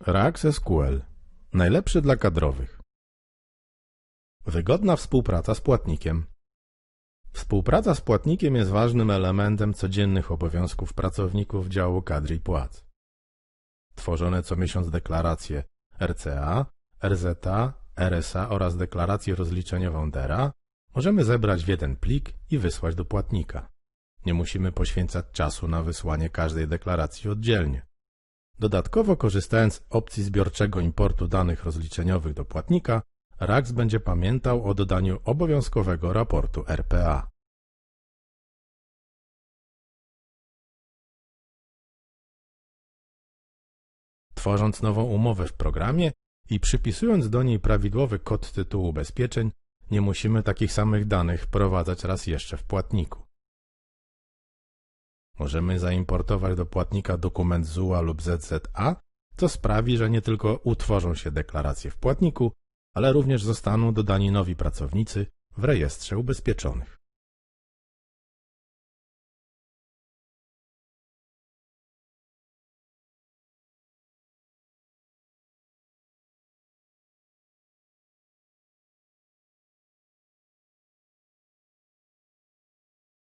RAX SQL. Najlepszy dla kadrowych. Wygodna współpraca z płatnikiem. Współpraca z płatnikiem jest ważnym elementem codziennych obowiązków pracowników działu kadr i płac. Tworzone co miesiąc deklaracje RCA, RZA, RSA oraz deklarację rozliczeniową DERA możemy zebrać w jeden plik i wysłać do płatnika. Nie musimy poświęcać czasu na wysłanie każdej deklaracji oddzielnie. Dodatkowo korzystając z opcji zbiorczego importu danych rozliczeniowych do płatnika, RAX będzie pamiętał o dodaniu obowiązkowego raportu RPA. Tworząc nową umowę w programie i przypisując do niej prawidłowy kod tytułu ubezpieczeń, nie musimy takich samych danych wprowadzać raz jeszcze w płatniku. Możemy zaimportować do płatnika dokument ZUA lub ZZA, co sprawi, że nie tylko utworzą się deklaracje w płatniku, ale również zostaną dodani nowi pracownicy w rejestrze ubezpieczonych.